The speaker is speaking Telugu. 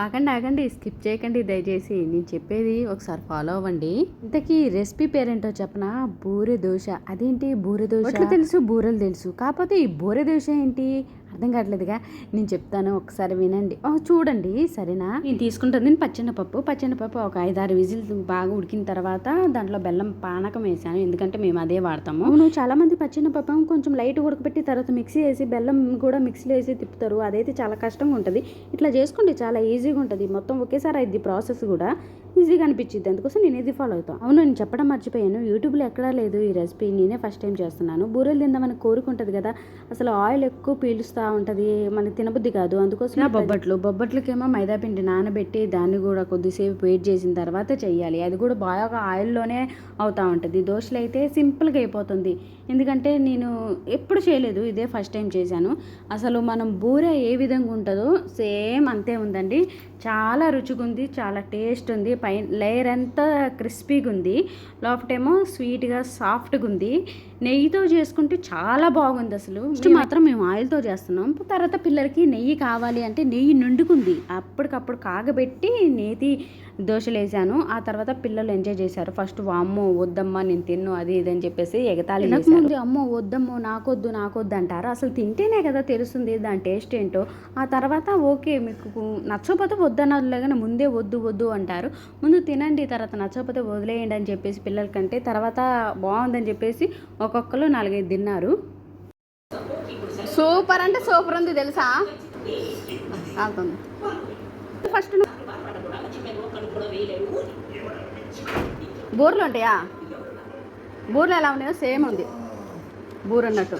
ఆగండి ఆగండి స్కిప్ చేయకండి. దయచేసి నేను చెప్పేది ఒకసారి ఫాలో అవ్వండి. ఇంతకీ రెసిపీ పేరేంటో చెప్పనా? బూరె దోశ. అదేంటి బూరె దోశ? తెలుసు బూరెలు తెలుసు. కాకపోతే ఈ బూరె దోశ ఏంటి? అర్థం కావట్లేదుగా. నేను చెప్తాను ఒకసారి వినండి. ఓ చూడండి సరేనా? నేను తీసుకుంటుంది పచ్చెనపప్పు పచ్చెనపప్పు ఒక ఐదారు విజిల్ బాగా ఉడికిన తర్వాత దాంట్లో బెల్లం పానకం వేసాను. ఎందుకంటే మేము అదే వాడతాము. అవును చాలా మంది పచ్చెనపప్పు కొంచెం లైట్ ఉడకపెట్టి తర్వాత మిక్సీ వేసి బెల్లం కూడా మిక్సీలో వేసి తిప్పుతారు. అదైతే చాలా కష్టంగా ఉంటుంది. ఇట్లా చేసుకోండి చాలా ఈజీగా ఉంటుంది. మొత్తం ఒకేసారి అయింది ప్రాసెస్ కూడా. ఈజీగా అనిపించింది అందుకోసం నేను ఇది ఫాలో అవుతాను అవును నేను చెప్పడం మర్చిపోయాను. యూట్యూబ్లో ఎక్కడా లేదు ఈ రెసిపీ. నేనే ఫస్ట్ టైం చేస్తున్నాను. బూరెలు తిందామని కోరుకుంటుంది కదా. అసలు ఆయిల్ ఎక్కువ వస్తూ ఉంటుంది మనకి తినబుద్ధి కాదు. అందుకోసం బొబ్బట్లు బొబ్బట్లకేమో మైదాపిండి నానబెట్టి దాన్ని కూడా కొద్దిసేపు వెయిట్ చేసిన తర్వాత చేయాలి అది కూడా బాగా ఆయిల్లోనే అవుతూ ఉంటుంది. దోశలు అయితే సింపుల్గా అయిపోతుంది. ఎందుకంటే నేను ఎప్పుడు చేయలేదు ఇదే ఫస్ట్ టైం చేశాను. అసలు మనం బూర ఏ విధంగా ఉంటుందో సేమ్ అంతే ఉందండి. చాలా రుచిగా ఉంది చాలా టేస్ట్ ఉంది. పై లేయర్ అంతా క్రిస్పీగా ఉంది లోపటేమో స్వీట్గా సాఫ్ట్గా ఉంది నెయ్యితో చేసుకుంటే చాలా బాగుంది అసలు. ఫస్ట్ మాత్రం మేము ఆయిల్తో చేస్తున్నాం. తర్వాత పిల్లలకి నెయ్యి కావాలి అంటే నెయ్యి నిండుకుంది. అప్పటికప్పుడు కాగబెట్టి నేతి దోశలు వేసాను ఆ తర్వాత పిల్లలు ఎంజాయ్ చేశారు. ఫస్ట్ వామ్మో వద్దమ్మా నేను తిన్ను అది ఇది అని చెప్పేసి ఎగతాళి ముందు అమ్మో వద్దమ్మో నాకొద్దు నాకొద్దు అంటారు. అసలు తింటేనే కదా తెలుస్తుంది దాని టేస్ట్ ఏంటో. ఆ తర్వాత ఓకే మీకు నచ్చకపోతే వద్దన్నదిలే కానీ ముందే వద్దు వద్దు అంటారు. ముందు తినండి తర్వాత నచ్చకపోతే వదిలేయండి అని చెప్పేసి పిల్లలకంటే తర్వాత బాగుందని చెప్పేసి ఒక్కొక్కరు నాలుగైదు తిన్నారు. సూపర్ అంటే సూపర్ ఉంది తెలుసా? ఫస్ట్ బూరెలు ఉంటాయా? బూరెలు ఎలా ఉన్నాయో సేమ్ ఉంది. బూర అన్నట్టు.